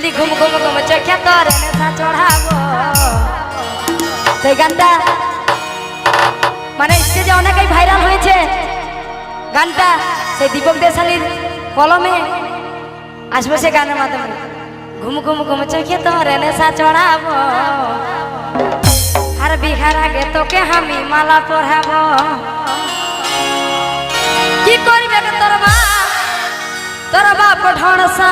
বলি ঘুম ঘুম ঘুম চোখে তোর নেশা চড়াবো সেই গানটা মানে স্টেজে অনেকেই ভাইরাল হয়েছে গানটা সেই দীপক দেশালির কলমে আসব সে গানের মাধ্যমে ঘুম ঘুম ঘুম চোখে তোর নেশা চড়াবো আর বিহার আগে তোকে আমি মালা পড়াবো কি করবে তোর মা তোর বাপ ঢড়সা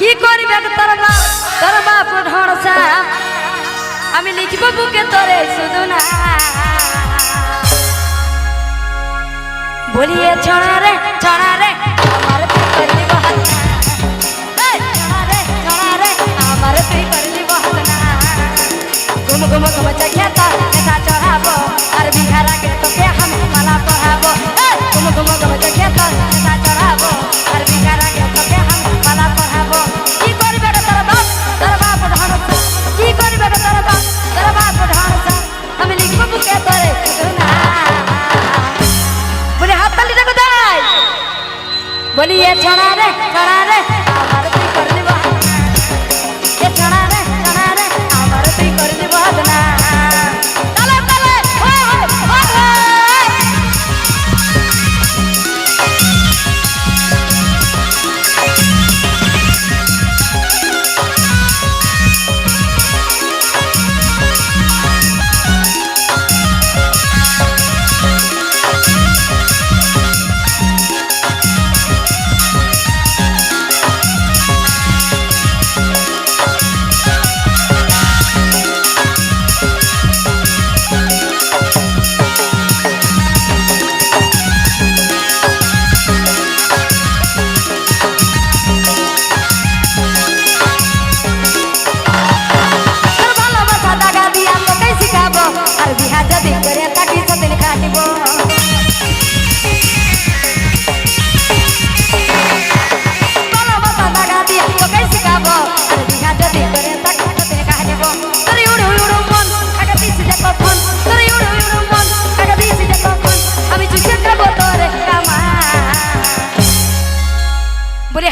কি করবে তোর বাপ তোর বাপ ঢড়সা আমি লিখব বুকে তোরে শুধু না। বলিয়ে ছড়া রে ছড়া রে, আমার এ ছড়া রে ছড়া রে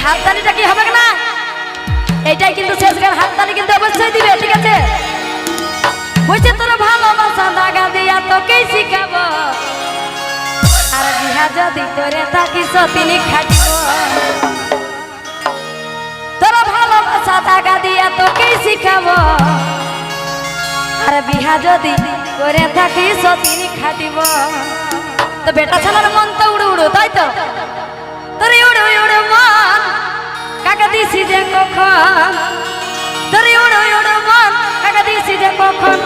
হাততালিটা কি হবে না এইটাই কিন্তু শেষ গান হাততালি কিন্তু অবশ্যই দিবে, ঠিক আছে? বলছে তোর ভালোবাসা, দাগা দিয়া তোকেই শিখাবো। আর বিহা যদি তোরে থাকি সতিনি খাটিব। তোর ভালোবাসা, দাগা দিয়া তোকেই শিখাবো। আর বিহা যদি করে থাকি সতিনি খাটিব। তো বেটা ছেলের মন তো উড়ু উড়ু, তাই তো? তোর উড়ু উড়ু মন কাকা দিছি যে কখন? তোর ওড়ো ওড়ো মন দিছি যে কখন?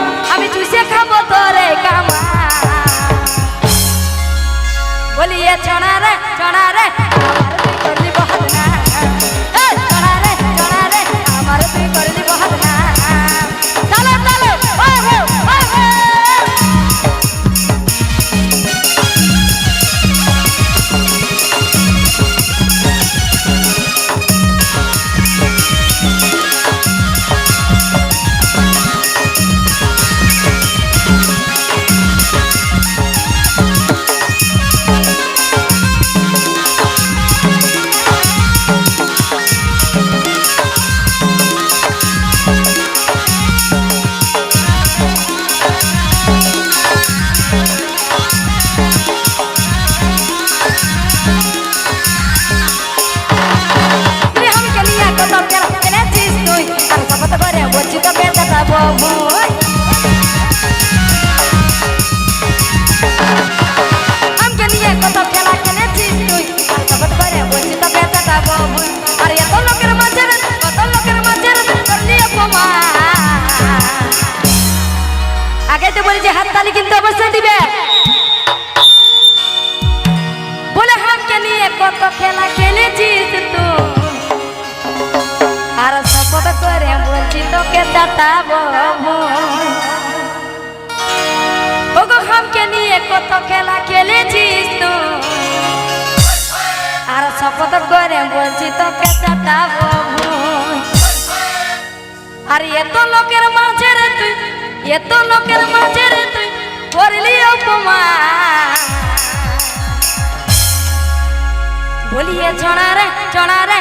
আগে তো বলি যে হাততালি কিন্তু অবশ্যই দিবে। বলে হামকে নিয়ে কত খেলা খেলেছিস তুই আর শপথ করে বলছি, তোকে চাটাবো ওগো হামকে নিয়ে কত খেলা খেলেছিস তুই আর শপথ করে বলছি, তোকে চাটাবো আর এত লোকের মাঝে রে তুই এত লোকের মাঝে রে তুই করলি অপমান। বলিয়ে চড়া রে চড়া রে